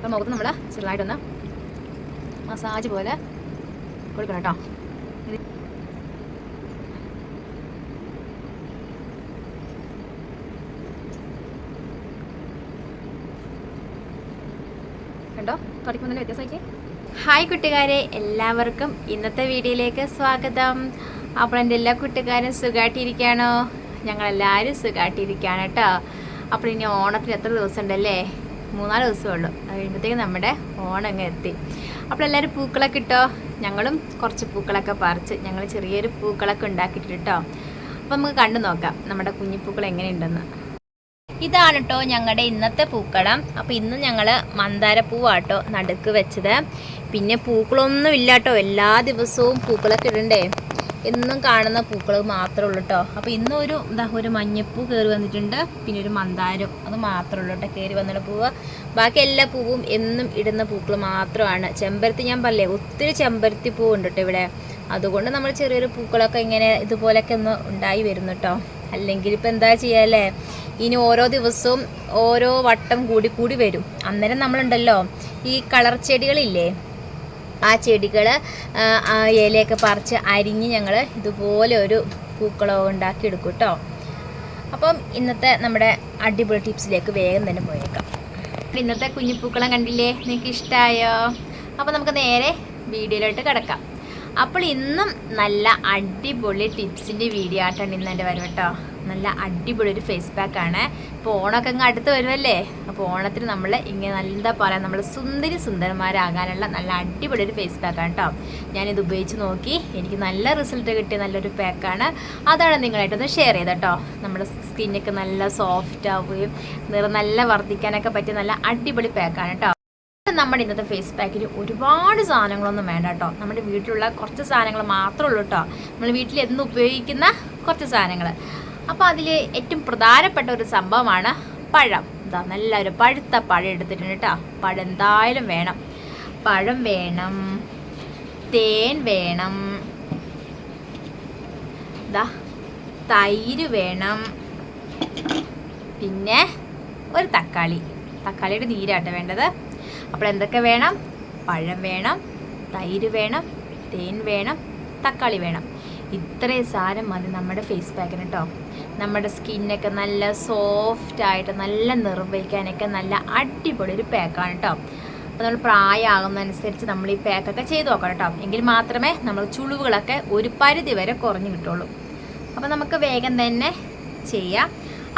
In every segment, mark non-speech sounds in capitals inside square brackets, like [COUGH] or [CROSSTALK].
അപ്പം മുഖത്ത് നമ്മൾ ചെറുതായിട്ടൊന്ന് മസാജ് പോലെ കൊടുക്കണം കേട്ടോ കണ്ടോ? തുടക്കുമ്പോൾ തന്നെ വ്യത്യാസമാക്കി ഹായ് കുട്ടുകാരെ എല്ലാവർക്കും ഇന്നത്തെ വീഡിയോയിലേക്ക് സ്വാഗതം. അപ്പോൾ എന്റെ എല്ലാ കുട്ടുകാരും സുഖമായിട്ടിരിക്കുകയാണോ ഞങ്ങളെല്ലാവരും സുഖമായിട്ടിരിക്കുകയാണ് കേട്ടോ അപ്പോൾ ഇനി ഓണത്തിന് എത്ര ദിവസം ഉണ്ടല്ലേ മൂന്നാൽ ദിവസമേ ഉള്ളൂ. അത് കഴിയുമ്പോഴത്തേക്കും നമ്മുടെ ഓണം അങ്ങ് എത്തി. അപ്പോൾ എല്ലാവരും പൂക്കളൊക്കെ ഇട്ടോ? ഞങ്ങളും കുറച്ച് പൂക്കളൊക്കെ പറിച്ച് ഞങ്ങൾ ചെറിയൊരു പൂക്കളൊക്കെ ഉണ്ടാക്കിയിട്ടുണ്ട് കേട്ടോ. അപ്പോൾ നമുക്ക് കണ്ടു നോക്കാം നമ്മുടെ കുഞ്ഞിപ്പൂക്കൾ എങ്ങനെയുണ്ടെന്ന്. ഇതാണ് കേട്ടോ ഞങ്ങളുടെ ഇന്നത്തെ പൂക്കളം. അപ്പോൾ ഇന്ന് ഞങ്ങൾ മന്ദാരപ്പൂവാട്ടോ നടുക്ക് വെച്ചത്. പിന്നെ പൂക്കളൊന്നും ഇല്ല കേട്ടോ. എല്ലാ ദിവസവും പൂക്കളൊക്കെ ഇടണ്ടേ? എന്നും കാണുന്ന പൂക്കൾ മാത്രമേ ഉള്ളൂ കേട്ടോ അപ്പോൾ ഇന്നും ഒരു എന്താ ഒരു മഞ്ഞപ്പൂ കയറി വന്നിട്ടുണ്ട്. പിന്നെ ഒരു മന്ദാരം. അത് മാത്രമേ ഉള്ളൂ കേട്ടോ കയറി വന്നുള്ള പൂവ്. ബാക്കി എല്ലാ പൂവും എന്നും ഇടുന്ന പൂക്കൾ മാത്രമാണ്. ചെമ്പരത്തി ഞാൻ പറയേ ഒത്തിരി ചെമ്പരത്തി പൂവ് ഉണ്ട് കേട്ടോ ഇവിടെ. അതുകൊണ്ട് നമ്മൾ ചെറിയൊരു പൂക്കളൊക്കെ ഇങ്ങനെ ഇതുപോലൊക്കെ ഒന്ന് ഉണ്ടായി വരുന്നു കേട്ടോ അല്ലെങ്കിൽ ഇപ്പം എന്താ ചെയ്യാല്ലേ ഇനി ഓരോ ദിവസവും ഓരോ വട്ടം കൂടി കൂടി വരും. അന്നേരം നമ്മളുണ്ടല്ലോ ഈ കളർ ചെടികളില്ലേ? ആ ചെടികൾ ഇലയൊക്കെ പറിച്ച് അരിഞ്ഞ് ഞങ്ങൾ ഇതുപോലെ ഒരു പൂക്കളോ ഉണ്ടാക്കി എടുക്കും കേട്ടോ അപ്പം ഇന്നത്തെ നമ്മുടെ അടിപൊളി ടിപ്സിലേക്ക് വേഗം തന്നെ പോയേക്കാം. ഇന്നത്തെ കുഞ്ഞിപ്പൂക്കളം കണ്ടില്ലേ? നിങ്ങൾക്ക് ഇഷ്ടമായോ അപ്പം നമുക്ക് നേരെ വീഡിയോയിലോട്ട് കിടക്കാം. അപ്പോൾ ഇന്നും നല്ല അടിപൊളി ടിപ്സിന്റെ വീഡിയോ ആയിട്ടാണ് ഇന്ന് എന്റെ വരും കേട്ടോ നല്ല അടിപൊളി ഒരു ഫേസ് പാക്കാണ് ഇപ്പോൾ ഓണമൊക്കെ അങ്ങ് അടുത്ത് വരുമല്ലേ? അപ്പോൾ ഓണത്തിന് നമ്മൾ ഇങ്ങനെ നല്ല എന്താ പറയുക നമ്മൾ സുന്ദരി സുന്ദരന്മാരാകാനുള്ള നല്ല അടിപൊളി ഒരു ഫേസ് പാക്കാണ് കേട്ടോ ഞാനിത് ഉപയോഗിച്ച് നോക്കി. എനിക്ക് നല്ല റിസൾട്ട് കിട്ടിയ നല്ലൊരു പാക്കാണ് അതാണ് നിങ്ങളായിട്ടൊന്ന് ഷെയർ ചെയ്ത് കേട്ടോ നമ്മുടെ സ്കിന്നൊക്കെ നല്ല സോഫ്റ്റ് ആവുകയും നിറം നല്ല വർദ്ധിക്കാനൊക്കെ പറ്റിയ നല്ല അടിപൊളി പാക്കാണ് കേട്ടോ നമ്മുടെ ഇന്നത്തെ ഫേസ് പാക്കിൽ ഒരുപാട് സാധനങ്ങളൊന്നും വേണ്ട കേട്ടോ. നമ്മുടെ വീട്ടിലുള്ള കുറച്ച് സാധനങ്ങൾ മാത്രമേ ഉള്ളൂ കേട്ടോ. നമ്മൾ വീട്ടിൽ എന്ന് ഉപയോഗിക്കുന്ന കുറച്ച് സാധനങ്ങൾ. അപ്പോൾ അതിൽ ഏറ്റവും പ്രധാനപ്പെട്ട ഒരു സംഭവമാണ് പഴം. ഇതാ നല്ലൊരു പഴുത്ത പഴം എടുത്തിട്ടുണ്ട് കേട്ടോ. പഴം എന്തായാലും വേണം. പഴം വേണം തേൻ വേണം ഇതാ തൈര് വേണം പിന്നെ ഒരു തക്കാളി. തക്കാളിയുടെ നീരാട്ടോ വേണ്ടത്. അപ്പോൾ എന്തൊക്കെ വേണം? പഴം വേണം തൈര് വേണം തേൻ വേണം തക്കാളി വേണം. ഇത്രയും സാധനം മതി നമ്മുടെ ഫേസ് പാക്കിന് കേട്ടോ നമ്മുടെ സ്കിന്നൊക്കെ നല്ല സോഫ്റ്റ് ആയിട്ട് നല്ല നിർവഹിക്കാനൊക്കെ നല്ല അടിപൊളി ഒരു പാക്കാണ് കേട്ടോ അപ്പോൾ നമ്മൾ പ്രായമാകുന്നതനുസരിച്ച് നമ്മൾ ഈ പാക്കൊക്കെ ചെയ്ത് നോക്കണം കേട്ടോ എങ്കിൽ മാത്രമേ നമ്മൾ ചുളിവുകളൊക്കെ ഒരു പരിധി വരെ കുറഞ്ഞു കിട്ടുള്ളൂ. അപ്പോൾ നമുക്ക് വേഗം തന്നെ ചെയ്യാം.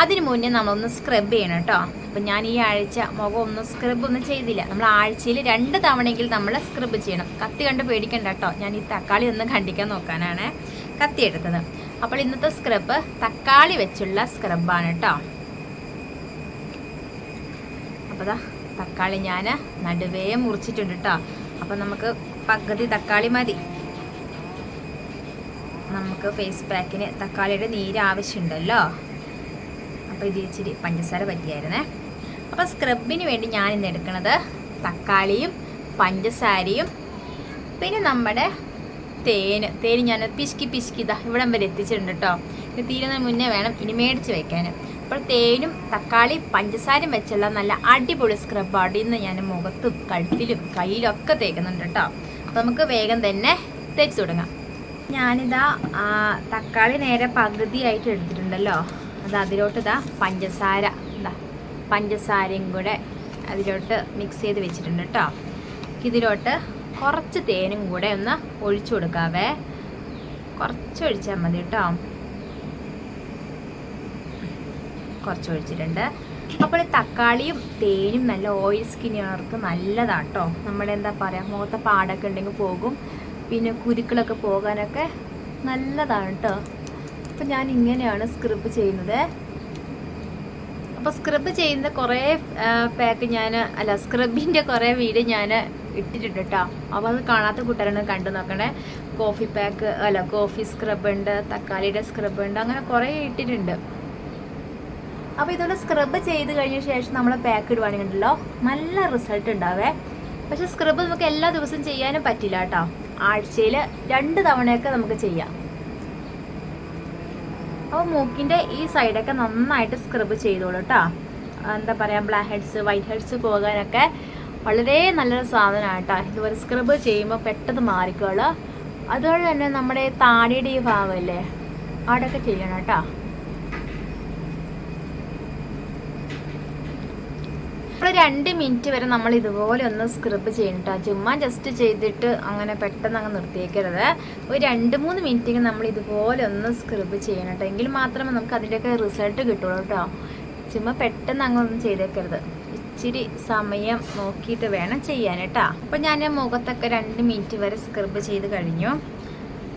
അതിന് മുന്നേ നമ്മളൊന്ന് സ്ക്രബ് ചെയ്യണം കേട്ടോ അപ്പം ഞാൻ ഈ ആഴ്ച മുഖം ഒന്നും സ്ക്രബ് ഒന്നും ചെയ്തില്ല. നമ്മൾ ആഴ്ചയിൽ രണ്ട് തവണയെങ്കിൽ നമ്മൾ സ്ക്രബ് ചെയ്യണം. കത്തി കണ്ട് പേടിക്കണ്ട കേട്ടോ ഞാൻ ഈ തക്കാളി ഒന്ന് കണ്ടിക്കാൻ നോക്കാനാണ് കത്തി എടുത്തത്. അപ്പോൾ ഇന്നത്തെ സ്ക്രബ് തക്കാളി വെച്ചുള്ള സ്ക്രബാണ് കേട്ടോ അപ്പോൾ അതാ തക്കാളി ഞാൻ നടുവേ മുറിച്ചിട്ടുണ്ട് കേട്ടോ അപ്പം നമുക്ക് പകുതി തക്കാളി മതി. നമുക്ക് ഫേസ് പാക്കിന് തക്കാളിയുടെ നീര് ആവശ്യമുണ്ടല്ലോ. അപ്പോൾ ഇത് ഇച്ചിരി പഞ്ചസാര പറ്റിയായിരുന്നേ. അപ്പോൾ സ്ക്രബിന് വേണ്ടി ഞാൻ ഇന്ന് എടുക്കുന്നത് തക്കാളിയും പഞ്ചസാരയും പിന്നെ നമ്മുടെ തേന്. തേന് ഞാൻ പിശുക്കി പിശുക്കി ഇതാ ഇവിടം വരെ എത്തിച്ചിട്ടുണ്ട് കേട്ടോ. ഇത് തീരുന്നതിന് മുന്നേ വേണം ഇനി മേടിച്ച് വെക്കാൻ. അപ്പോൾ തേനും തക്കാളി പഞ്ചസാരയും വെച്ചുള്ള നല്ല അടിപൊളി സ്ക്രബ് സ്ക്രബാണ് ഇന്ന് ഞാൻ മുഖത്തും കഴുത്തിലും കയ്യിലും ഒക്കെ തേക്കുന്നുണ്ട് കേട്ടോ. അപ്പോൾ നമുക്ക് വേഗം തന്നെ തേച്ച് തുടങ്ങാം. ഞാനിതാ തക്കാളി നേരെ പകുതിയായിട്ട് എടുത്തിട്ടുണ്ടല്ലോ. അത് അതിലോട്ട് ഇതാ പഞ്ചസാര. എന്താ പഞ്ചസാരയും കൂടെ അതിലോട്ട് മിക്സ് ചെയ്ത് വെച്ചിട്ടുണ്ട് കേട്ടോ ഇതിലോട്ട് കുറച്ച് തേനും കൂടെ ഒന്ന് ഒഴിച്ചു കൊടുക്കാവേ. കുറച്ച് ഒഴിച്ചാൽ മതി കേട്ടോ കുറച്ച് ഒഴിച്ചിട്ടുണ്ട്. അപ്പോൾ തക്കാളിയും തേനും നല്ല ഓയിൽ സ്കിന്നുകാർക്ക് നല്ലതാണ് കേട്ടോ നമ്മുടെ എന്താ പറയുക മുഖത്തെ പാടൊക്കെ ഉണ്ടെങ്കിൽ പോകും. പിന്നെ കുരുക്കളൊക്കെ പോകാനൊക്കെ നല്ലതാണ് കേട്ടോ അപ്പം ഞാൻ ഇങ്ങനെയാണ് സ്ക്രബ് ചെയ്യുന്നത്. അപ്പോൾ സ്ക്രബ് ചെയ്യുന്ന കുറേ പാക്ക് ഞാൻ അല്ല സ്ക്രബിന്റെ കുറേ വീഡിയോ ഞാൻ ഇട്ടിട്ടുണ്ട് കേട്ടോ അപ്പോൾ അത് കാണാത്ത കൂട്ടുകാരാണ് കണ്ടു നോക്കണേ. കോഫി പാക്ക് അല്ല കോഫി സ്ക്രബ് ഉണ്ട് തക്കാളിയുടെ സ്ക്രബ് ഉണ്ട് അങ്ങനെ കുറേ ഇട്ടിട്ടുണ്ട്. അപ്പോൾ ഇതുപോലെ സ്ക്രബ് ചെയ്ത് കഴിഞ്ഞ ശേഷം നമ്മൾ പാക്ക് ഇടുവാണെങ്കിലോ നല്ല റിസൾട്ട് ഉണ്ടാവേ. പക്ഷെ സ്ക്രബ് നമുക്ക് എല്ലാ ദിവസവും ചെയ്യാനും പറ്റില്ല കേട്ടോ ആഴ്ചയിൽ രണ്ട് തവണയൊക്കെ നമുക്ക് ചെയ്യാം. അപ്പോൾ മൂക്കിന്റെ ഈ സൈഡൊക്കെ നന്നായിട്ട് സ്ക്രബ് ചെയ്തോളൂ കേട്ടോ എന്താ പറയുക ബ്ലാക്ക് ഹെഡ്സ് വൈറ്റ് ഹെഡ്സ് പോകാനൊക്കെ വളരെ നല്ലൊരു സാധനമാണ് കേട്ടോ ഇതുപോലെ സ്ക്രബ് ചെയ്യുമ്പോൾ പെട്ടെന്ന് മാറിക്കോളൂ. അതുപോലെ തന്നെ നമ്മുടെ താടിയുടെ ഈ ഭാഗമല്ലേ അവിടെയൊക്കെ ചെയ്യണം കേട്ടോ ഇപ്പോൾ രണ്ട് മിനിറ്റ് വരെ നമ്മൾ ഇതുപോലെ ഒന്ന് സ്ക്രബ് ചെയ്യണം കേട്ടോ ചുമ്മാ ജസ്റ്റ് ചെയ്തിട്ട് അങ്ങനെ പെട്ടെന്ന് അങ്ങ് നിർത്തിയേക്കരുത്. ഒരു രണ്ട് മൂന്ന് മിനിറ്റ് നമ്മൾ ഇതുപോലെ ഒന്ന് സ്ക്രബ് ചെയ്യണം കേട്ടോ എങ്കിൽ മാത്രമേ നമുക്ക് അതിന്റെയൊക്കെ റിസൾട്ട് കിട്ടുള്ളൂ കേട്ടോ. ചുമ്മാ പെട്ടെന്ന് അങ്ങ് ഒന്നും ചെയ്തേക്കരുത്. ഇച്ചിരി സമയം നോക്കിയിട്ട് വേണം ചെയ്യാൻ കേട്ടോ അപ്പോൾ ഞാൻ മുഖത്തൊക്കെ രണ്ട് മിനിറ്റ് വരെ സ്ക്രബ് ചെയ്ത് കഴിഞ്ഞു.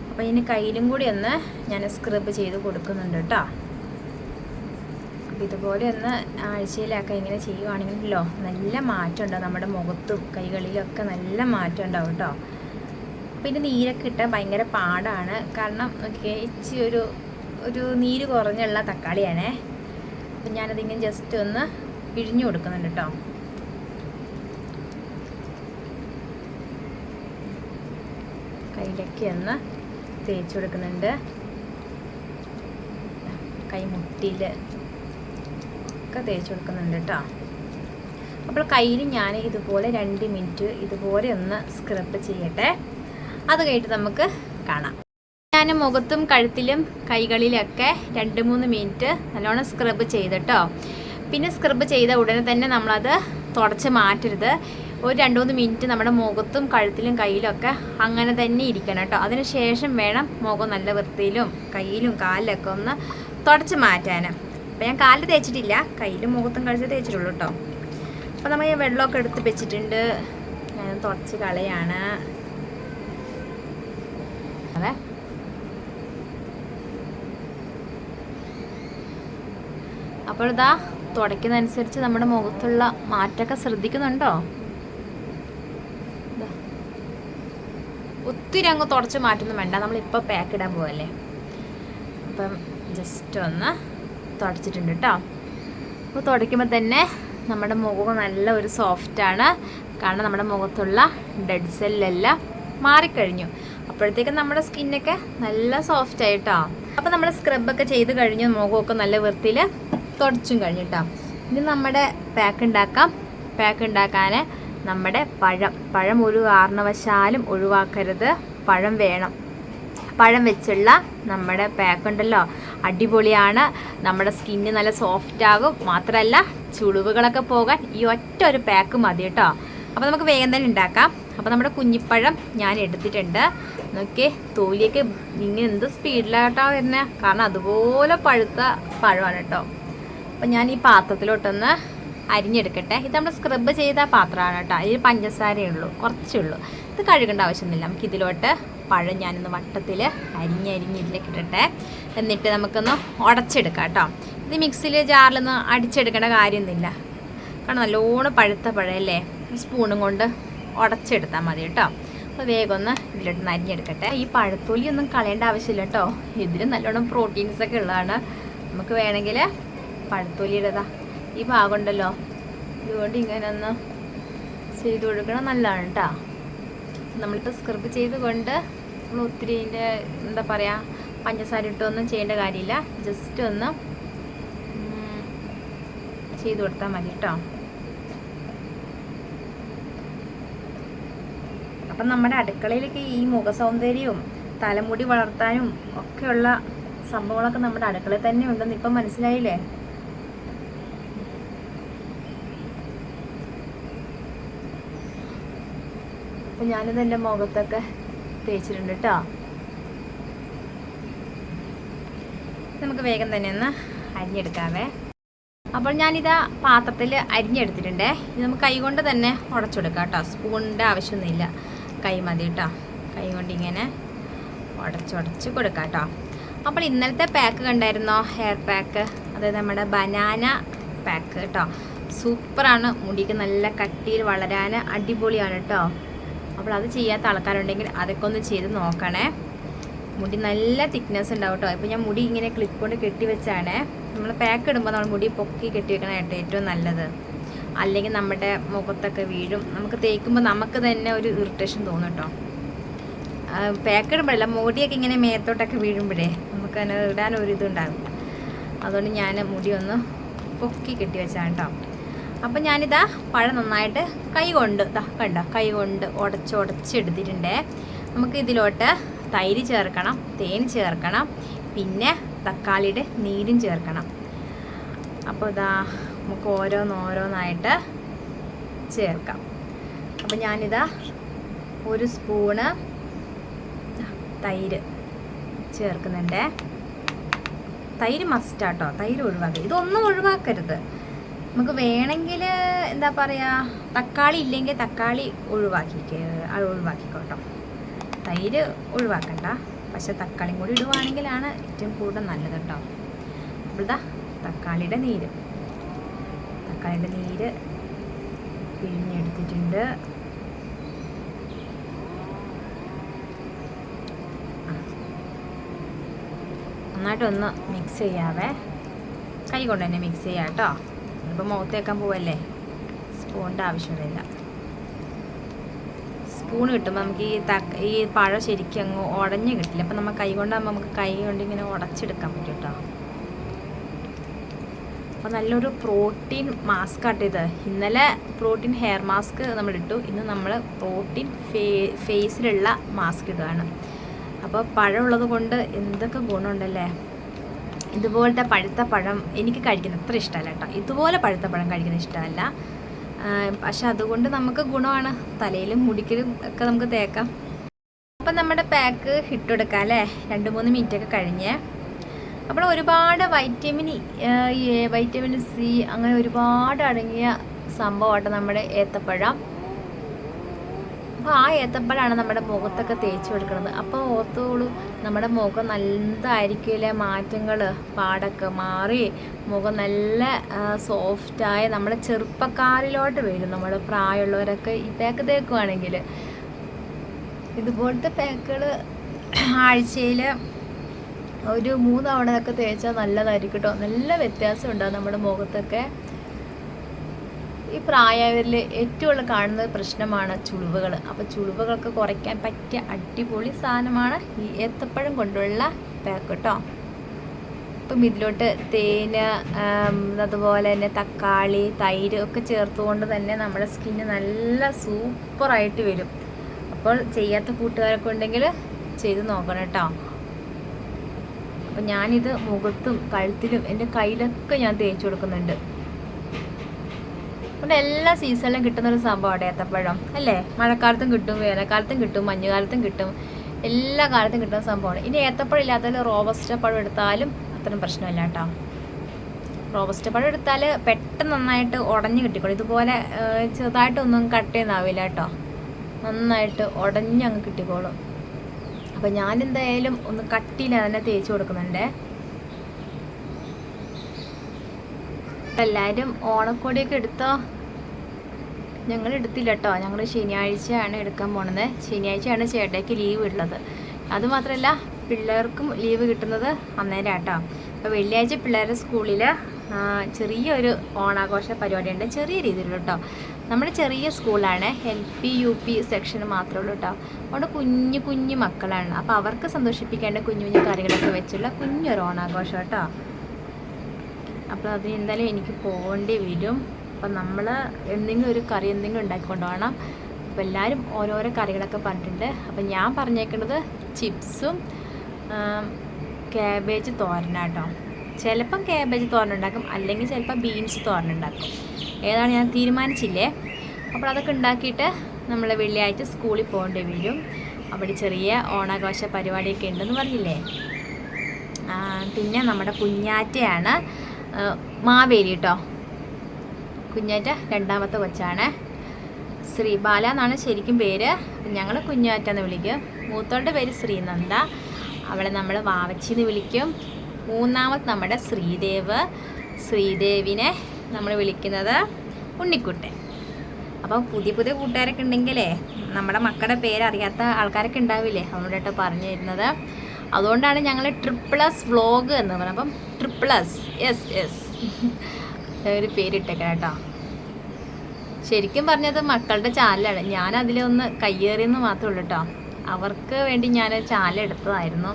അപ്പോൾ ഇനി കയ്യിലും കൂടി ഒന്ന് ഞാൻ സ്ക്രബ് ചെയ്ത് കൊടുക്കുന്നുണ്ട് കേട്ടോ അപ്പോൾ ഇതുപോലെ ഒന്ന് ആഴ്ചയിലൊക്കെ ഇങ്ങനെ ചെയ്യുവാണെങ്കിലോ നല്ല മാറ്റം ഉണ്ടാവും നമ്മുടെ മുഖത്തും കൈകളിലൊക്കെ നല്ല മാറ്റം ഉണ്ടാവും കേട്ടോ പിന്നെ നീരൊക്കെ ഇട്ടാൽ ഭയങ്കര പാടാണ്. കാരണം നോക്കിയേ ഇച്ചി ഒരു ഒരു നീര് കുറഞ്ഞുള്ള തക്കാളിയാണേ. അപ്പം ഞാനതിങ്ങനെ ജസ്റ്റ് ഒന്ന് പിഴിഞ്ഞു കൊടുക്കുന്നുണ്ട് കേട്ടോ. കയ്യിലൊക്കെ ഒന്ന് തേച്ച് കൊടുക്കുന്നുണ്ട്. കൈമുട്ടിയിൽ ഒക്കെ തേച്ച് കൊടുക്കുന്നുണ്ട് കേട്ടോ. അപ്പോൾ കയ്യിൽ ഞാൻ ഇതുപോലെ രണ്ട് മിനിറ്റ് ഇതുപോലെ ഒന്ന് സ്ക്രബ് ചെയ്യട്ടെ. അത് കഴിഞ്ഞിട്ട് നമുക്ക് കാണാം. ഞാൻ മുഖത്തും കഴുത്തിലും കൈകളിലൊക്കെ രണ്ട് മൂന്ന് മിനിറ്റ് നല്ലോണം സ്ക്രബ് ചെയ്തിട്ടോ പിന്നെ സ്ക്രബ് ചെയ്ത ഉടനെ തന്നെ നമ്മളത് തുടച്ച് മാറ്റരുത്. ഒരു രണ്ട് മൂന്ന് മിനിറ്റ് നമ്മുടെ മുഖത്തും കഴുത്തിലും കയ്യിലൊക്കെ അങ്ങനെ തന്നെ ഇരിക്കണം കേട്ടോ. അതിനുശേഷം വേണം മുഖം നല്ല വൃത്തിയിലും കയ്യിലും കാലിലൊക്കെ ഒന്ന് തുടച്ച് മാറ്റാൻ അപ്പോൾ ഞാൻ കാലിൽ തേച്ചിട്ടില്ല. കയ്യിലും മുഖത്തും കഴിച്ച് തേച്ചിട്ടുള്ളൂ കേട്ടോ അപ്പോൾ നമ്മൾ ഈ വെള്ളമൊക്കെ എടുത്ത് വെച്ചിട്ടുണ്ട്. ഞാൻ തുടച്ച് കളയാണ്. അതെ. അപ്പോൾ ഇതാ തുടയ്ക്കുന്നതനുസരിച്ച് നമ്മുടെ മുഖത്തുള്ള മാറ്റമൊക്കെ ശ്രദ്ധിക്കുന്നുണ്ടോ. ഒത്തിരി അങ്ങ് തുടച്ച് മാറ്റൊന്നും വേണ്ട. നമ്മളിപ്പോൾ പാക്ക് ഇടാൻ പോവല്ലേ? അപ്പം ജസ്റ്റ് ഒന്ന് തുടച്ചിട്ടുണ്ട് കേട്ടോ അപ്പോൾ തുടയ്ക്കുമ്പോൾ തന്നെ നമ്മുടെ മുഖം നല്ല ഒരു സോഫ്റ്റാണ് കാരണം നമ്മുടെ മുഖത്തുള്ള ഡെഡ് സെല്ലെല്ലാം മാറിക്കഴിഞ്ഞു. അപ്പോഴത്തേക്കും നമ്മുടെ സ്കിന്നൊക്കെ നല്ല സോഫ്റ്റ് ആയിട്ടോ. അപ്പോൾ നമ്മൾ സ്ക്രബൊക്കെ ചെയ്ത് കഴിഞ്ഞു മുഖമൊക്കെ നല്ല വൃത്തിയിൽ തുടച്ചും കഴിഞ്ഞു കേട്ടോ ഇനി നമ്മുടെ പാക്ക് ഉണ്ടാക്കാം. പാക്ക് ഉണ്ടാക്കാൻ നമ്മുടെ പഴം. പഴം ഒരു കാരണവശാലും ഒഴിവാക്കരുത്. പഴം വേണം. പഴം വെച്ചുള്ള നമ്മുടെ പാക്ക് ഉണ്ടല്ലോ. അടിപൊളിയാണ്. നമ്മുടെ സ്കിന്ന് നല്ല സോഫ്റ്റ് ആകും. മാത്രമല്ല ചുളിവുകളൊക്കെ പോകാൻ ഈ ഒറ്റ ഒരു പാക്ക് മതി കേട്ടോ. അപ്പോൾ നമുക്ക് വേഗം തന്നെ ഉണ്ടാക്കാം. അപ്പോൾ നമ്മുടെ കുഞ്ഞിപ്പഴം ഞാൻ എടുത്തിട്ടുണ്ട്. നോക്കിയേ തോലിയൊക്കെ ഇങ്ങനെ എന്ത് സ്പീഡിലാട്ടോ വരുന്നത് കാരണം അതുപോലെ പഴുത്ത പഴമാണ് കേട്ടോ. അപ്പോൾ ഞാൻ ഈ പാത്രത്തിലോട്ടൊന്ന് അരിഞ്ഞെടുക്കട്ടെ. ഇത് നമ്മുടെ സ്ക്രബ് ചെയ്ത പാത്രമാണ് കേട്ടോ. ഇതിൽ പഞ്ചസാരയേ ഉള്ളൂ. കുറച്ചേ ഉള്ളൂ. ഇത് കഴുകേണ്ട ആവശ്യമൊന്നുമില്ല. നമുക്ക് ഇതിലോട്ട് പഴം ഞാനൊന്ന് വട്ടത്തിൽ അരിഞ്ഞരിഞ്ഞ് ഇതിലേക്ക് ഇട്ടട്ടെ എന്നിട്ട് നമുക്കൊന്ന് ഉടച്ചെടുക്കാം കേട്ടോ. ഇത് മിക്സിയിൽ ജാറിലൊന്ന് അടിച്ചെടുക്കേണ്ട കാര്യമൊന്നുമില്ല. കാരണം നല്ലോണം പഴുത്ത പഴയല്ലേ? സ്പൂണും കൊണ്ട് ഉടച്ചെടുത്താൽ മതി കേട്ടോ. അപ്പോൾ വേഗം ഒന്ന് ഇതിലോട്ട് നരിഞ്ഞെടുക്കട്ടെ. ഈ പഴത്തൊലി ഒന്നും കളയേണ്ട ആവശ്യമില്ല കേട്ടോ. ഇതിൽ നല്ലോണം പ്രോട്ടീൻസ് ഒക്കെ ഉള്ളതാണ്. നമുക്ക് വേണമെങ്കിൽ പഴത്തൊലിയുടേതാ ഈ ഭാഗം ഉണ്ടല്ലോ ഇതുകൊണ്ട് ഇങ്ങനെ ഒന്ന് ചെയ്ത് കൊടുക്കണം നല്ലതാണ് കേട്ടോ. നമ്മളിപ്പോൾ സ്ക്രബ് ചെയ്തുകൊണ്ട് നമ്മൾ ഒത്തിരി എന്താ പറയുക പഞ്ചസാര ഇട്ടൊന്നും ചെയ്യേണ്ട കാര്യമില്ല. ജസ്റ്റ് ഒന്ന് ചെയ്തു കൊടുത്താൽ മതി കേട്ടോ അപ്പം നമ്മുടെ അടുക്കളയിലേക്ക് ഈ മുഖസൗന്ദര്യവും തലമുടി വളർത്താനും ഒക്കെയുള്ള സംഭവങ്ങളൊക്കെ നമ്മുടെ അടുക്കളയിൽ തന്നെ ഉണ്ടെന്ന് ഇപ്പം മനസ്സിലായില്ലേ? അപ്പം ഞാനിത് എന്റെ മുഖത്തൊക്കെ തേച്ചിട്ടുണ്ട് കേട്ടോ നമുക്ക് വേഗം തന്നെ ഒന്ന് അരിഞ്ഞെടുക്കാവേ. അപ്പോൾ ഞാനിതാ പാത്രത്തിൽ അരിഞ്ഞെടുത്തിട്ടുണ്ട്. ഇത് നമുക്ക് കൈകൊണ്ട് തന്നെ ഉടച്ചെടുക്കാം കേട്ടോ. സ്പൂണിന്റെ ആവശ്യമൊന്നുമില്ല. കൈ മതി കേട്ടോ. കൈ കൊണ്ട് ഇങ്ങനെ ഉടച്ചുടച്ച് കൊടുക്കാം കേട്ടോ. അപ്പോൾ ഇന്നലത്തെ പാക്ക് കണ്ടായിരുന്നോ? ഹെയർ പാക്ക് അതായത് നമ്മുടെ ബനാന പാക്ക് കേട്ടോ. സൂപ്പറാണ്. മുടിക്ക് നല്ല കട്ടിയിൽ വളരാൻ അടിപൊളിയാണ് കേട്ടോ. അപ്പോൾ അത് ചെയ്യാത്ത ആൾക്കാരുണ്ടെങ്കിൽ അതൊക്കെ ഒന്ന് ചെയ്ത് നോക്കണേ. മുടി നല്ല തിക്നെസ് ഉണ്ടാവും കേട്ടോ ഇപ്പോൾ ഞാൻ മുടി ഇങ്ങനെ ക്ലിപ്പ് കൊണ്ട് കെട്ടി വെച്ചാണ്. നമ്മൾ പാക്ക് ഇടുമ്പോൾ നമ്മൾ മുടി പൊക്കി കെട്ടി കേട്ടോ ഏറ്റവും നല്ലത്. അല്ലെങ്കിൽ നമ്മുടെ മുഖത്തൊക്കെ വീഴും. നമുക്ക് തേക്കുമ്പോൾ നമുക്ക് തന്നെ ഒരു ഇറിറ്റേഷൻ തോന്നും കേട്ടോ പാക്ക് ഇടുമ്പോഴല്ല മുടിയൊക്കെ ഇങ്ങനെ മേത്തോട്ടൊക്കെ വീഴുമ്പോഴേ നമുക്ക് തന്നെ ഇടാൻ ഒരു ഇതുണ്ടാകും അതുകൊണ്ട് ഞാൻ മുടി ഒന്ന് പൊക്കി കെട്ടി വെച്ചാണ് കേട്ടോ അപ്പം ഞാനിതാ പഴം നന്നായിട്ട് കൈ കൊണ്ട് കണ്ട കൈ കൊണ്ട് ഉടച്ച് ഉടച്ചെടുത്തിട്ടുണ്ടേ നമുക്ക് ഇതിലോട്ട് തൈര് ചേർക്കണം തേൻ ചേർക്കണം പിന്നെ തക്കാളിയുടെ നീരും ചേർക്കണം. അപ്പോൾ ഇതാ നമുക്ക് ഓരോന്നോരോന്നായിട്ട് ചേർക്കാം. അപ്പോൾ ഞാനിതാ ഒരു സ്പൂണ് തൈര് ചേർക്കുന്നുണ്ട്. തൈര് മസ്റ്റാട്ടോ തൈര് ഒഴിവാക്കുക ഇതൊന്നും ഒഴിവാക്കരുത്. നമുക്ക് വേണമെങ്കിൽ എന്താ പറയുക തക്കാളി ഇല്ലെങ്കിൽ തക്കാളി ഒഴിവാക്കി ഒഴിവാക്കിക്കോട്ടോ. തൈര് ഒഴിവാക്കണ്ട. പക്ഷെ തക്കാളിയും കൂടി ഇടുവാണെങ്കിലാണ് ഏറ്റവും കൂടുതൽ നല്ലത് കേട്ടോ അപ്പോൾ ഇതാ തക്കാളിയുടെ നീര്. തക്കാളിയുടെ നീര് പിഴിഞ്ഞെടുത്തിട്ടുണ്ട്. നന്നായിട്ടൊന്ന് മിക്സ് ചെയ്യാവേ. കൈ കൊണ്ട് തന്നെ മിക്സ് ചെയ്യാം കേട്ടോ ഇപ്പോൾ മുഖത്തേക്കാൻ പോവല്ലേ? സ്പൂണിന്റെ ആവശ്യമില്ല. സ്പൂൺ കിട്ടുമ്പോൾ നമുക്ക് ഈ തക്ക ഈ പഴം ശരിക്കും അങ്ങ് ഉടഞ്ഞ് കിട്ടില്ല. അപ്പം നമ്മൾ കൈ കൊണ്ടാകുമ്പോൾ നമുക്ക് കൈ കൊണ്ട് ഇങ്ങനെ ഉടച്ചെടുക്കാൻ പറ്റും കേട്ടോ അപ്പോൾ നല്ലൊരു പ്രോട്ടീൻ മാസ്ക് ആട്ടോ ഇത്. ഇന്നലെ പ്രോട്ടീൻ ഹെയർ മാസ്ക് നമ്മൾ ഇട്ടു. ഇന്ന് നമ്മൾ പ്രോട്ടീൻ ഫേ ഫേസിലുള്ള മാസ്ക് ഇടുകയാണ്. അപ്പോൾ പഴമുള്ളത് കൊണ്ട് എന്തൊക്കെ ഗുണമുണ്ടല്ലേ? ഇതുപോലത്തെ പഴുത്ത പഴം എനിക്ക് കഴിക്കുന്ന അത്ര ഇഷ്ടമല്ല കേട്ടോ. ഇതുപോലെ പഴുത്ത പഴം കഴിക്കുന്നത് ഇഷ്ടമല്ല. പക്ഷെ അതുകൊണ്ട് നമുക്ക് ഗുണമാണ്. തലയിലും മുടിക്കലും ഒക്കെ നമുക്ക് തേക്കാം. അപ്പം നമ്മുടെ പാക്ക് ഇട്ടെടുക്കാം അല്ലേ? രണ്ട് മൂന്ന് മിനിറ്റ് ഒക്കെ കഴിഞ്ഞ്. അപ്പോൾ ഒരുപാട് വൈറ്റമിൻ എ വൈറ്റമിൻ സി അങ്ങനെ ഒരുപാട് അടങ്ങിയ സംഭവമാട്ടോ നമ്മുടെ ഏത്തപ്പഴം. അപ്പോൾ ആ ഏത്തപ്പഴമാണ് നമ്മുടെ മുഖത്തൊക്കെ തേച്ച് കൊടുക്കുന്നത് അപ്പോൾ ഓർത്തോളൂ നമ്മുടെ മുഖം നല്ലതായിരിക്കില്ലേ മാറ്റങ്ങൾ പാടൊക്കെ മാറി മുഖം നല്ല സോഫ്റ്റായ നമ്മുടെ ചെറുപ്പക്കാരിലോട്ട് വരും. നമ്മുടെ പ്രായമുള്ളവരൊക്കെ ഈ പാക്ക് തേക്കുവാണെങ്കിൽ ഇതുപോലത്തെ പാക്കുകൾ ആഴ്ചയിൽ ഒരു മൂന്ന് തവണയൊക്കെ തേച്ചാൽ നല്ലതായിരിക്കും കേട്ടോ നല്ല വ്യത്യാസം ഉണ്ടാകും നമ്മുടെ മുഖത്തൊക്കെ. ഈ പ്രായവരിൽ ഏറ്റവും കാണുന്ന പ്രശ്നമാണ് ചുളിവുകൾ. അപ്പോൾ ചുളിവുകളൊക്കെ കുറയ്ക്കാൻ പറ്റിയ അടിപൊളി സാധനമാണ് ഈ ഏത്തപ്പഴം കൊണ്ടുള്ള പാക്ക് കേട്ടോ ഇപ്പം ഇതിലോട്ട് തേന് അതുപോലെ തന്നെ തക്കാളി തൈര് ഒക്കെ ചേർത്തുകൊണ്ട് തന്നെ നമ്മുടെ സ്കിന്ന് നല്ല സൂപ്പറായിട്ട് വരും. അപ്പോൾ ചെയ്യാത്ത കൂട്ടുകാരൊക്കെ ഉണ്ടെങ്കിൽ ചെയ്ത് നോക്കണം കേട്ടോ അപ്പം ഞാനിത് മുഖത്തും കഴുത്തിലും എന്റെ കയ്യിലൊക്കെ ഞാൻ തേച്ച് കൊടുക്കുന്നുണ്ട്. ഇവിടെ എല്ലാ സീസണിലും കിട്ടുന്ന ഒരു സംഭവമാണ് ഏത്തപ്പഴം അല്ലേ? മഴക്കാലത്തും കിട്ടും വേനൽക്കാലത്തും കിട്ടും മഞ്ഞുകാലത്തും കിട്ടും. എല്ലാ കാലത്തും കിട്ടുന്ന സംഭവമാണ്. ഇനി ഏത്തപ്പഴം ഇല്ലാത്തതിൽ റോബസ്റ്റ പഴം എടുത്താലും അത്രയും പ്രശ്നമില്ല കേട്ടോ. റോബസ്റ്റ പഴം എടുത്താൽ പെട്ടെന്ന് നന്നായിട്ട് ഉടഞ്ഞു കിട്ടിക്കോളും. ഇതുപോലെ ചെറുതായിട്ടൊന്നും കട്ട് ചെയ്യുന്നാവില്ല കേട്ടോ. നന്നായിട്ട് ഉടഞ്ഞങ്ങ് കിട്ടിക്കോളും. അപ്പം ഞാൻ എന്തായാലും ഒന്ന് കട്ടിയിൽ തന്നെ തേച്ച് കൊടുക്കുന്നുണ്ടേ. എല്ലാവരും ഓണക്കോടിയൊക്കെ എടുത്തോ? ഞങ്ങൾ എടുത്തില്ല കേട്ടോ ഞങ്ങൾ ശനിയാഴ്ചയാണ് എടുക്കാൻ പോണത്. ശനിയാഴ്ചയാണ് ചേട്ടയ്ക്ക് ലീവ് ഉള്ളത്. അതുമാത്രമല്ല പിള്ളേർക്കും ലീവ് കിട്ടുന്നത് അന്നേരം കേട്ടോ അപ്പോൾ വെള്ളിയാഴ്ച പിള്ളേരുടെ സ്കൂളിൽ ചെറിയൊരു ഓണാഘോഷ പരിപാടിയുണ്ട്. ചെറിയ രീതിയിലുള്ള കേട്ടോ നമ്മുടെ ചെറിയ സ്കൂളാണ്. L P U P section മാത്രമേ ഉള്ളൂ കേട്ടോ അവിടെ കുഞ്ഞു കുഞ്ഞു മക്കളാണ്. അപ്പോൾ അവർക്ക് സന്തോഷിപ്പിക്കേണ്ട കുഞ്ഞു കുഞ്ഞു കറികളൊക്കെ വെച്ചുള്ള കുഞ്ഞൊരു ഓണാഘോഷം കേട്ടോ അപ്പോൾ അത് എന്തായാലും എനിക്ക് പോകേണ്ടി വരും. അപ്പം നമ്മൾ എന്തെങ്കിലും ഒരു കറി എന്തെങ്കിലും ഉണ്ടാക്കിക്കൊണ്ട് പോകണം അപ്പോൾ എല്ലാവരും ഓരോരോ കറികളൊക്കെ പറഞ്ഞിട്ടുണ്ട്. അപ്പം ഞാൻ പറഞ്ഞേക്കുന്നത് ചിപ്സും ക്യാബേജ് തോരനാട്ടോ ചിലപ്പം ക്യാബേജ് തോരനുണ്ടാക്കും. അല്ലെങ്കിൽ ചിലപ്പോൾ ബീൻസ് തോരനുണ്ടാക്കും. ഏതാണ് ഞാൻ തീരുമാനിച്ചില്ലേ? അപ്പോൾ അതൊക്കെ ഉണ്ടാക്കിയിട്ട് നമ്മൾ വെള്ളിയാഴ്ച സ്കൂളിൽ പോകേണ്ടി വരും. അവിടെ ചെറിയ ഓണാഘോഷ പരിപാടിയൊക്കെ ഉണ്ടെന്ന് പറഞ്ഞില്ലേ? പിന്നെ നമ്മുടെ കുഞ്ഞാറ്റയാണ്. മാവേലി കേട്ടോ കുഞ്ഞാറ്റ രണ്ടാമത്തെ കൊച്ചാണ്. ശ്രീബാല എന്നാണ് ശരിക്കും പേര്. ഞങ്ങൾ കുഞ്ഞാറ്റ എന്ന് വിളിക്കും. മൂത്തോളുടെ പേര് ശ്രീനന്ദ. അവളെ നമ്മൾ വാവച്ചി എന്ന് വിളിക്കും. മൂന്നാമത് നമ്മുടെ ശ്രീദേവ്. ശ്രീദേവിനെ നമ്മൾ വിളിക്കുന്നത് ഉണ്ണിക്കുട്ടൻ. അപ്പോൾ പുതിയ പുതിയ കൂട്ടുകാരൊക്കെ ഉണ്ടെങ്കിലേ നമ്മുടെ മക്കളുടെ പേര് അറിയാത്ത ആൾക്കാരൊക്കെ ഉണ്ടാവില്ലേ? അവരോടൊക്കെ പറഞ്ഞു തരുന്നത്. അതുകൊണ്ടാണ് ഞങ്ങൾ ട്രിപ്പിളസ് വ്ളോഗ് എന്ന് പറയുന്നത് അപ്പം ട്രിപ്പിളസ് എസ് എസ് ഒരു പേരിട്ടേക്കാം കേട്ടോ ശരിക്കും പറഞ്ഞത് മക്കളുടെ ചാനലാണ്. ഞാൻ അതിലൊന്ന് കയ്യേറിയെന്ന് മാത്രമേ ഉള്ളൂ കേട്ടോ അവർക്ക് വേണ്ടി ഞാൻ ചാനൽ എടുത്തതായിരുന്നു.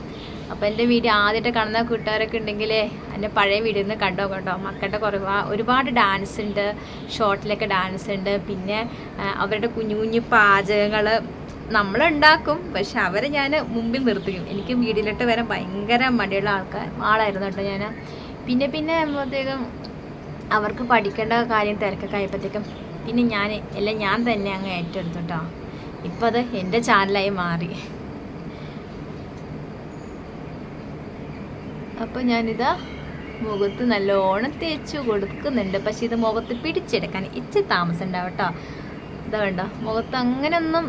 അപ്പോൾ എന്റെ വീഡിയോ ആദ്യമായിട്ട് കാണുന്ന കൂട്ടുകാരൊക്കെ ഉണ്ടെങ്കിൽ എന്റെ പഴയ വീഡിയോ ഒന്ന് കണ്ടോ കേട്ടോ മക്കളുടെ കുറേ ഒരുപാട് ഡാൻസ് ഉണ്ട്. ഷോർട്ടിലൊക്കെ ഡാൻസ് ഉണ്ട്. പിന്നെ അവരുടെ കുഞ്ഞു കുഞ്ഞു പാചകങ്ങൾ നമ്മളുണ്ടാക്കും പക്ഷെ അവരെ ഞാൻ മുമ്പിൽ നിർത്തിക്കും. എനിക്ക് വീടിലിട്ട് വരാൻ ഭയങ്കര മടിയുള്ള ആൾക്കാർ ആളായിരുന്നു കേട്ടോ ഞാൻ പിന്നെ പിന്നെ ആകുമ്പോഴത്തേക്കും അവർക്ക് പഠിക്കേണ്ട കാര്യം തിരക്കൊക്കെ ആയപ്പോഴത്തേക്കും പിന്നെ ഞാൻ എല്ലാം ഞാൻ തന്നെ അങ്ങ് ഏറ്റെടുത്തു കേട്ടോ. ഇപ്പം അത് എന്റെ ചാനലായി മാറി. അപ്പോൾ ഞാനിതാ മുഖത്ത് നല്ലോണം തേച്ച് കൊടുക്കുന്നുണ്ട്. പക്ഷെ ഇത് മുഖത്ത് പിടിച്ചെടുക്കാൻ ഇച്ചിരി താമസം ഉണ്ടാവും കേട്ടോ. ഇതാ വേണ്ട മുഖത്ത് അങ്ങനെയൊന്നും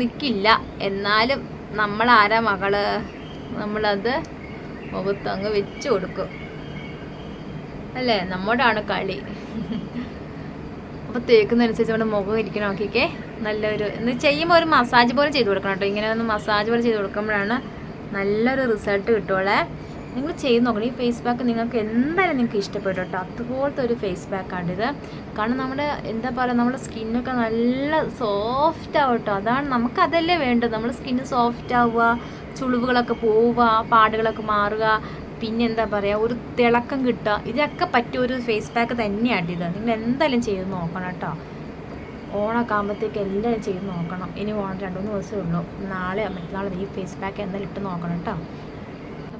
നിൽക്കില്ല എന്നാലും നമ്മളാരാ മകൾ? നമ്മളത് മുഖത്ത് അങ്ങ് വെച്ച് കൊടുക്കും. അല്ലേ? നമ്മോടാണ് കളി. അപ്പോൾ തേക്കുന്നതനുസരിച്ച് നമ്മുടെ മുഖം ഇരിക്കണം നോക്കിക്കേ. നല്ലൊരു എന്ന് ചെയ്യുമ്പോൾ ഒരു മസാജ് പോലെ ചെയ്ത് കൊടുക്കണം കേട്ടോ. ഇങ്ങനെ ഒന്ന് മസാജ് പോലെ ചെയ്ത് കൊടുക്കുമ്പോഴാണ് നല്ലൊരു റിസൾട്ട് കിട്ടുള്ളേ നിങ്ങൾ ചെയ്ത് നോക്കണം. ഈ ഫേസ് പാക്ക് നിങ്ങൾക്ക് എന്തായാലും നിങ്ങൾക്ക് ഇഷ്ടപ്പെടും കേട്ടോ. അതുപോലത്തെ ഒരു ഫേസ് ഇത് കാരണം നമ്മുടെ എന്താ പറയുക നമ്മുടെ സ്കിന്നൊക്കെ നല്ല സോഫ്റ്റ് ആവും കേട്ടോ. അതാണ് നമുക്ക് അതല്ലേ വേണ്ടത്. നമ്മുടെ സ്കിന്ന് സോഫ്റ്റ് ആവുക ചുളിവുകളൊക്കെ പോവുക പാടുകളൊക്കെ മാറുക. പിന്നെ എന്താ പറയുക ഒരു തിളക്കം കിട്ടുക. ഇതൊക്കെ പറ്റിയ ഒരു ഫേസ് പാക്ക് തന്നെയാണ് ഇത്. നിങ്ങൾ എന്തായാലും ചെയ്ത് നോക്കണം കേട്ടോ. ഓണമൊക്കെ ആകുമ്പോഴത്തേക്ക് എല്ലാവരും ചെയ്ത് നോക്കണം. ഇനി ഓണം രണ്ട് മൂന്ന് ദിവസമേ ഉള്ളൂ. നാളെ മറ്റന്നാൾ ഈ ഫേസ് പാക്ക് എന്തായാലും ഇട്ട് നോക്കണം കേട്ടോ.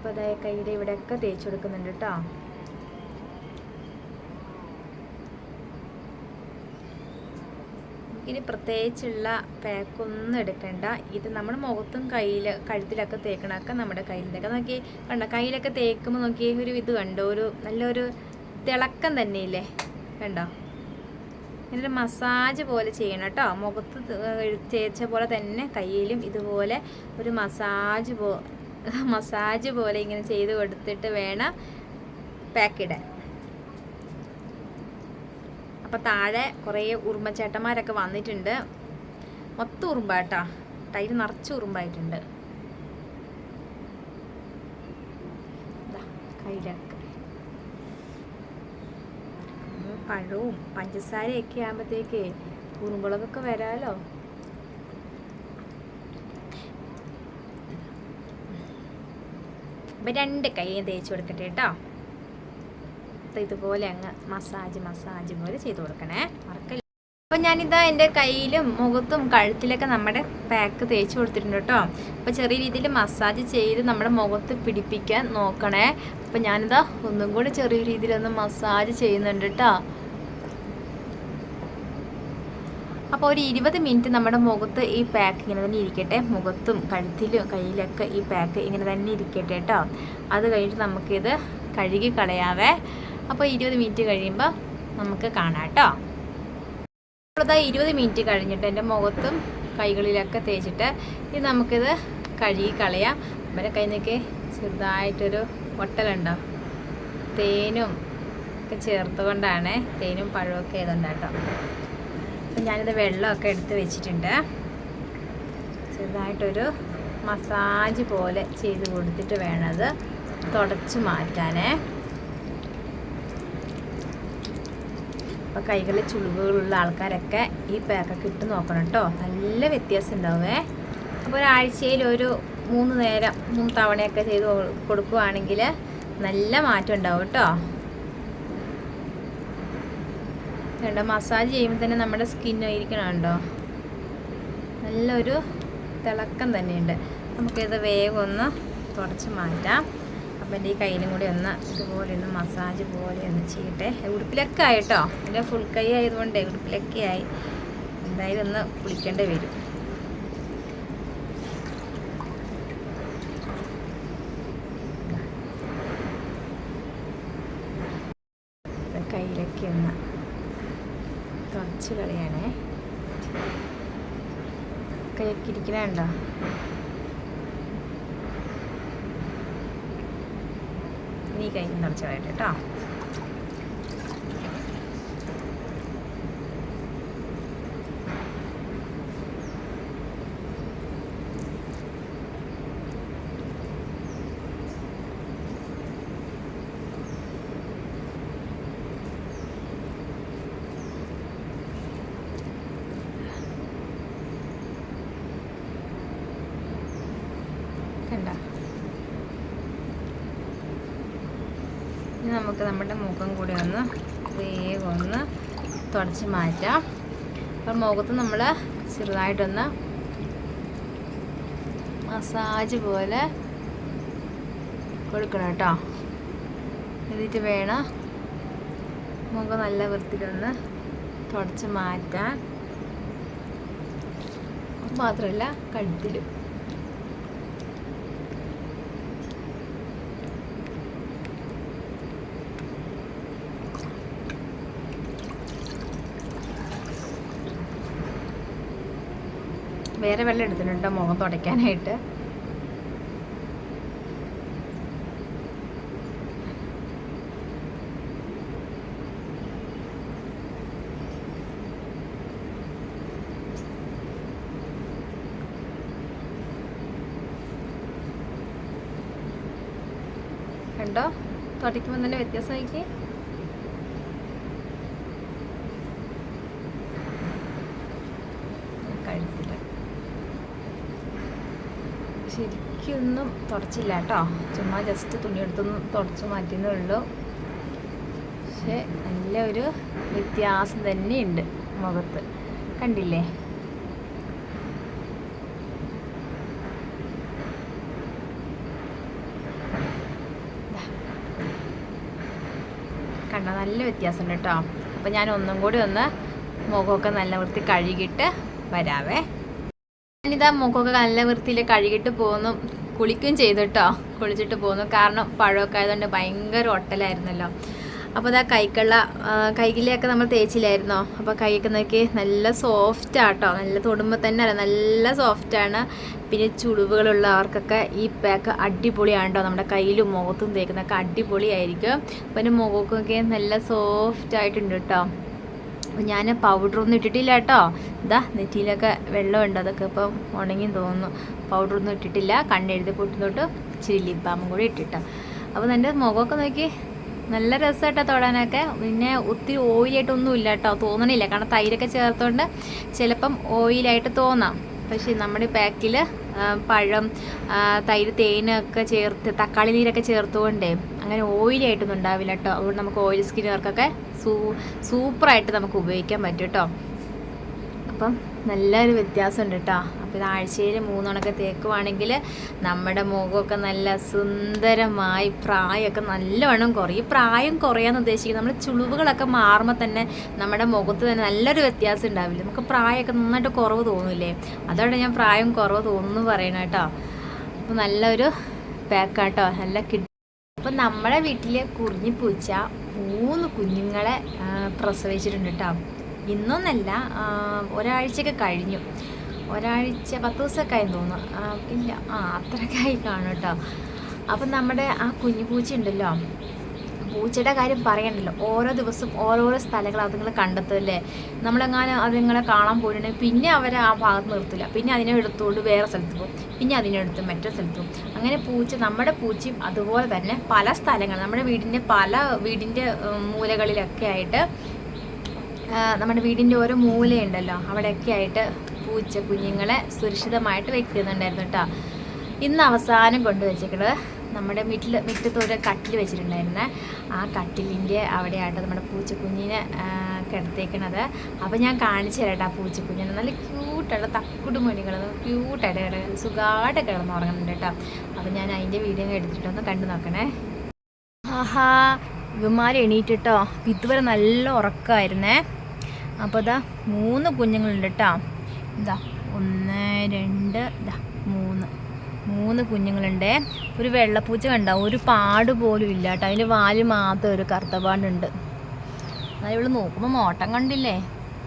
അപ്പോൾ അതായത് കയ്യിൽ ഇവിടെയൊക്കെ തേച്ച് കൊടുക്കുന്നുണ്ട് കേട്ടോ ഇനി പ്രത്യേകിച്ചുള്ള പാക്കൊന്നും എടുക്കണ്ട. ഇത് നമ്മുടെ മുഖത്തും കയ്യിൽ കഴുത്തിലൊക്കെ തേക്കണമൊക്കെ നമ്മുടെ കയ്യിൽ തേക്കാം നോക്കി കണ്ട? കയ്യിലൊക്കെ തേക്കുമ്പോൾ നോക്കി ഒരു ഇത് കണ്ടോ? ഒരു നല്ലൊരു തിളക്കം തന്നെയില്ലേ? കണ്ടോ? ഇങ്ങനെ മസാജ് പോലെ ചെയ്യണം കേട്ടോ മുഖത്ത് തേച്ച പോലെ തന്നെ കയ്യിലും ഇതുപോലെ ഒരു മസാജ് പോ മസാജ് പോലെ ഇങ്ങനെ ചെയ്ത് കൊടുത്തിട്ട് വേണം പാക്ക് ഇടാൻ. അപ്പം താഴെ കുറേ ഉറുമ്പച്ചേട്ടന്മാരൊക്കെ വന്നിട്ടുണ്ട്. മൊത്തം ഉറുമ്പാട്ടാ. തൈര് നിറച്ച് ഉറുമ്പായിട്ടുണ്ട്. പഴവും പഞ്ചസാരയൊക്കെ ആകുമ്പോഴത്തേക്ക് ഉറുമ്പുകളൊക്കെ വരാലോ? അപ്പം രണ്ട് കൈയും തേച്ച് കൊടുക്കട്ടെ കേട്ടോ ഇതുപോലെ അങ്ങ് മസാജ് മസാജ് പോലെ ചെയ്ത് കൊടുക്കണേ. മറക്കല്ല. അപ്പോൾ ഞാനിതാ എന്റെ കയ്യിലും മുഖത്തും കഴുത്തിലൊക്കെ നമ്മുടെ പാക്ക് തേച്ച് കൊടുത്തിട്ടുണ്ട് കേട്ടോ അപ്പോൾ ചെറിയ രീതിയിൽ മസാജ് ചെയ്ത് നമ്മുടെ മുഖത്ത് പിടിപ്പിക്കാൻ നോക്കണേ. അപ്പോൾ ഞാനിതാ ഒന്നും കൂടി ചെറിയ രീതിയിലൊന്ന് മസാജ് ചെയ്യുന്നുണ്ട് കേട്ടോ അപ്പോൾ ഒരു ഇരുപത് മിനിറ്റ് നമ്മുടെ മുഖത്ത് ഈ പാക്ക് ഇങ്ങനെ തന്നെ ഇരിക്കട്ടെ. മുഖത്തും കഴുത്തിലും കയ്യിലൊക്കെ ഈ പാക്ക് ഇങ്ങനെ തന്നെ ഇരിക്കട്ടെ കേട്ടോ അത് കഴിഞ്ഞിട്ട് നമുക്കിത് കഴുകി കളയാവേ. അപ്പോൾ ഇരുപത് മിനിറ്റ് കഴിയുമ്പോൾ നമുക്ക് കാണാം കേട്ടോ അപ്പോഴതാ ഇരുപത് മിനിറ്റ് കഴിഞ്ഞിട്ട് എന്റെ മുഖത്തും കൈകളിലൊക്കെ തേച്ചിട്ട് ഇത് നമുക്കിത് കഴുകി കളയാം. ഇവരെ കയ്യിൽ നിന്നൊക്കെ ചെറുതായിട്ടൊരു ഒട്ടലുണ്ടോ തേനും ഒക്കെ ചേർത്തുകൊണ്ടാണ് തേനും പഴമൊക്കെ ഏതുണ്ടാട്ടോ അപ്പം ഞാനിത് വെള്ളമൊക്കെ എടുത്ത് വെച്ചിട്ടുണ്ട്. ചെറുതായിട്ടൊരു മസാജ് പോലെ ചെയ്ത് കൊടുത്തിട്ട് വേണം അത് തുടച്ച് മാറ്റാനേ. അപ്പോൾ കൈകളിൽ ചുളിവുകളുള്ള ആൾക്കാരൊക്കെ ഈ പാക്കൊക്കെ ഇട്ട് നോക്കണം കേട്ടോ. നല്ല വ്യത്യാസം ഉണ്ടാവുമേ. അപ്പോൾ ഒരാഴ്ചയിൽ ഒരു മൂന്ന് നേരം മൂന്ന് തവണയൊക്കെ ചെയ്ത് കൊടുക്കുകയാണെങ്കിൽ നല്ല മാറ്റം ഉണ്ടാവും കേട്ടോ. കണ്ടോ? മസാജ് ചെയ്യുമ്പോൾ തന്നെ നമ്മുടെ സ്കിന്നായിരിക്കണം ഇരിക്കണുണ്ടോ നല്ലൊരു തിളക്കം തന്നെയുണ്ട്. നമുക്കിത് വേഗം ഒന്ന് തുടച്ച് മാറ്റാം. അപ്പം എന്റെ ഈ കയ്യിലും കൂടി ഒന്ന് ഇതുപോലെ ഒന്ന് മസാജ് പോലെ ഒന്ന് ചെയ്യട്ടെ. ഉടുപ്പിലൊക്കെ ആയിട്ടോ എന്റെ ഫുൾ കൈ ആയതുകൊണ്ട് ഉടുപ്പിലൊക്കെ ആയി. എന്തായാലും ഒന്ന് കുളിക്കേണ്ടി വരും. കയ്യിലൊക്കെ ഒന്ന് തുടച്ച് കളയാണേ. കൈയൊക്കെ ഇരിക്കണുണ്ടോ നീ കൈ തുടച്ച് കളയട്ടെ കേട്ടോ കണ്ട നമുക്ക് നമ്മുടെ കൂടി ഒന്ന് വേഗം ഒന്ന് തുടച്ച് മാറ്റാം. അപ്പം മുഖത്ത് നമ്മൾ ചെറുതായിട്ടൊന്ന് മസാജ് പോലെ കൊടുക്കണം കേട്ടോ. എന്നിട്ട് വേണം മുഖം നല്ല വൃത്തിയിലൊന്ന് തുടച്ച് മാറ്റാൻ. മാത്രമല്ല കഴുത്തിലും വേറെ വെള്ളം എടുത്തിട്ടുണ്ട് മുഖം തുടയ്ക്കാനായിട്ട്? കണ്ടോ തുടയ്ക്കുമ്പോൾ നല്ല വ്യത്യാസമായിക്കേ ശരിക്കൊന്നും തുടച്ചില്ല കേട്ടോ. ചുമ്മാ ജസ്റ്റ് തുണിയെടുത്തൊന്ന് തുടച്ച് മാറ്റിയെന്നേ ഉള്ളൂ. പക്ഷെ നല്ല ഒരു വ്യത്യാസം തന്നെയുണ്ട് മുഖത്ത്. കണ്ടില്ലേ? കണ്ട? നല്ല വ്യത്യാസമുണ്ട് കേട്ടോ. അപ്പം ഞാൻ ഒന്നും കൂടി ഒന്ന് മുഖമൊക്കെ നല്ല വൃത്തി കഴുകിയിട്ട് വരാവേ. ഞാനിതാ മുഖമൊക്കെ നല്ല വൃത്തിയിൽ കഴുകിയിട്ട് പോന്നു കുളിക്കുകയും ചെയ്തു കേട്ടോ കുളിച്ചിട്ട് പോന്നു കാരണം പഴമൊക്കെ ആയതുകൊണ്ട് ഭയങ്കര ഒട്ടലായിരുന്നല്ലോ. അപ്പോൾ അതാ കൈക്കുള്ള കൈകിലൊക്കെ നമ്മൾ തേച്ചില്ലായിരുന്നോ? അപ്പോൾ കൈയൊക്കെ നോക്കി നല്ല സോഫ്റ്റ് ആട്ടോ. നല്ല തൊടുമ്പോൾ തന്നെ അല്ല നല്ല സോഫ്റ്റാണ് പിന്നെ ചുളിവുകളുള്ള അവർക്കൊക്കെ ഈ പാക്ക് അടിപൊളിയാണ് കേട്ടോ നമ്മുടെ കയ്യിലും മുഖത്തും തേക്കുന്നൊക്കെ അടിപൊളിയായിരിക്കും. പിന്നെ മുഖമൊക്കെ നല്ല സോഫ്റ്റ് ആയിട്ടുണ്ട് കേട്ടോ. അപ്പം ഞാൻ പൗഡറൊന്നും ഇട്ടിട്ടില്ല കേട്ടോ. ഇതാ നെറ്റിയിലൊക്കെ വെള്ളമുണ്ട്. അതൊക്കെ ഇപ്പം ഉണങ്ങി തോന്നുന്നു. പൗഡറൊന്നും ഇട്ടിട്ടില്ല. കണ്ണെഴുതി പൊട്ടുന്നോട്ട് ഇച്ചിരി ലിപ് ബാമും കൂടി ഇട്ടിട്ടോ. അപ്പോൾ എന്റെ മുഖമൊക്കെ നോക്കി. നല്ല രസമായിട്ടോ തൊടാനൊക്കെ. പിന്നെ ഒത്തിരി ഓയിലായിട്ടൊന്നും ഇല്ല കേട്ടോ. തോന്നണില്ല. കാരണം തൈരൊക്കെ ചേർത്തോണ്ട് ചിലപ്പം ഓയിലായിട്ട് തോന്നാം. പക്ഷേ നമ്മുടെ പാക്കിൽ പഴം തൈര് തേനൊക്കെ ചേർത്ത് തക്കാളി നീരൊക്കെ ചേർത്തുകൊണ്ടേ അങ്ങനെ ഓയിലി ആയിട്ടൊന്നും ഉണ്ടാവില്ല കേട്ടോ അതുകൊണ്ട് നമുക്ക് ഓയിൽ സ്കിന്നുകാർക്കൊക്കെ സൂ സൂപ്പറായിട്ട് നമുക്ക് ഉപയോഗിക്കാൻ പറ്റും കേട്ടോ അപ്പം നല്ലൊരു വ്യത്യാസമുണ്ട് കേട്ടോ അപ്പോൾ ആഴ്ചയിൽ മൂന്നുണക്കെ തേക്കുവാണെങ്കിൽ നമ്മുടെ മുഖമൊക്കെ നല്ല സുന്ദരമായി പ്രായമൊക്കെ നല്ലവണ്ണം കുറയും. പ്രായം കുറയാന്ന് ഉദ്ദേശിക്കുന്നത് നമ്മൾ ചുളിവുകളൊക്കെ മാറുമ്പോൾ തന്നെ നമ്മുടെ മുഖത്ത് തന്നെ നല്ലൊരു വ്യത്യാസം ഉണ്ടാവില്ല. നമുക്ക് പ്രായമൊക്കെ നന്നായിട്ട് കുറവ് തോന്നില്ലേ? അതോടെ ഞാൻ പ്രായം കുറവ് തോന്നുന്നു പറയണം കേട്ടോ. അപ്പോൾ നല്ലൊരു പാക്കാട്ടോ. നല്ല കിട്ടും അപ്പം നമ്മുടെ വീട്ടിൽ കുറിഞ്ഞിപ്പൂച്ച മൂന്ന് കുഞ്ഞുങ്ങളെ പ്രസവിച്ചിട്ടുണ്ട് കേട്ടോ. ഇന്നൊന്നല്ല ഒരാഴ്ചയൊക്കെ കഴിഞ്ഞു. ഒരാഴ്ച പത്ത് ദിവസമൊക്കെ ആയി തോന്നുന്നു ഇല്ല. ആ അത്രയൊക്കെ ആയി കാണും കേട്ടോ അപ്പം നമ്മുടെ ആ കുഞ്ഞു പൂച്ച ഉണ്ടല്ലോ പൂച്ചയുടെ കാര്യം പറയണ്ടല്ലോ. ഓരോ ദിവസം ഓരോരോ സ്ഥലങ്ങൾ അതുങ്ങൾ കണ്ടെത്തല്ലേ നമ്മളെങ്ങാനും അതുങ്ങളെ കാണാൻ പോയിട്ടുണ്ടെങ്കിൽ പിന്നെ അവരെ ആ ഭാഗത്ത് നിർത്തില്ല. പിന്നെ അതിനെ എടുത്തുകൊണ്ട് വേറെ സ്ഥലത്ത് പോകും. പിന്നെ അതിനെ എടുത്ത് മറ്റേ സ്ഥലത്ത് പോകും. അങ്ങനെ പൂച്ച നമ്മുടെ പൂച്ചയും അതുപോലെ തന്നെ പല സ്ഥലങ്ങൾ നമ്മുടെ വീടിന്റെ പല വീടിന്റെ മൂലകളിലൊക്കെ ആയിട്ട് നമ്മുടെ വീടിന്റെ ഓരോ മൂലയുണ്ടല്ലോ. അവിടെയൊക്കെ ആയിട്ട് പൂച്ച കുഞ്ഞുങ്ങളെ സുരക്ഷിതമായിട്ട് വെക്കുന്നുണ്ടായിരുന്നു കേട്ടോ ഇന്ന് അവസാനം കൊണ്ടുവച്ചേക്കണത് നമ്മുടെ മിറ്റിൽ മിറ്റത്തൊരു കട്ടിൽ വെച്ചിട്ടുണ്ടായിരുന്നേ. ആ കട്ടിലിന്റെ അവിടെയായിട്ട് നമ്മുടെ പൂച്ചക്കുഞ്ഞിനെ കിടത്തേക്കണത് അപ്പോൾ ഞാൻ കാണിച്ചു തരാട്ടോ ആ പൂച്ചക്കുഞ്ഞിനെ. നല്ല ക്യൂട്ടുള്ള തക്കുട് മണികൾ ക്യൂട്ടായിട്ട് സുഖമായിട്ട് കിടന്നുറങ്ങുന്നുണ്ട് കേട്ടോ അപ്പോൾ ഞാൻ അതിന്റെ വീഡിയോ എടുത്തിട്ടൊന്ന് കണ്ടു നോക്കണേ. ആഹാ ഇവന്മാർ എണീറ്റിട്ടോ. ഇതുവരെ നല്ല ഉറക്കമായിരുന്നേ. അപ്പോൾ അതാ മൂന്ന് കുഞ്ഞുങ്ങളുണ്ട് കേട്ടോ ഇതാ ഒന്ന് രണ്ട് ഇതാ മൂന്ന്. മൂന്ന് കുഞ്ഞുങ്ങളുണ്ട്. ഒരു വെള്ളപ്പൂച്ച കണ്ടോ? ഒരു പാട് പോലും ഇല്ല കേട്ടോ. അതിന്റെ വാൽ മാത്രം ഒരു കറുത്തപാടുണ്ട്. എന്നാലും ഇവൾ നോക്കുമ്പോൾ നോട്ടം കണ്ടില്ലേ?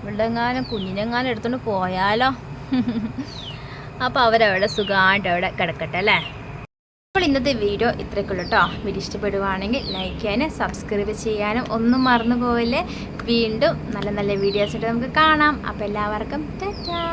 ഇവളുടെ എങ്ങാനും കുഞ്ഞിനെങ്ങാനും എടുത്തുകൊണ്ട് പോയാലോ? [LAUGHS] അപ്പോൾ അവരവിടെ സുഖമായിട്ട് അവിടെ കിടക്കട്ടെ അല്ലേ? അപ്പോൾ ഇന്നത്തെ വീഡിയോ ഇത്രയ്ക്കുള്ളൂ കേട്ടോ. വീഡിയോ ഇഷ്ടപ്പെടുവാണെങ്കിൽ ലൈക്ക് ചെയ്യാനും സബ്സ്ക്രൈബ് ചെയ്യാനും ഒന്നും മറന്നു പോവില്ലേ. വീണ്ടും നല്ല നല്ല വീഡിയോസ് ആയിട്ട് നമുക്ക് കാണാം. അപ്പോൾ എല്ലാവർക്കും ടാറ്റാ.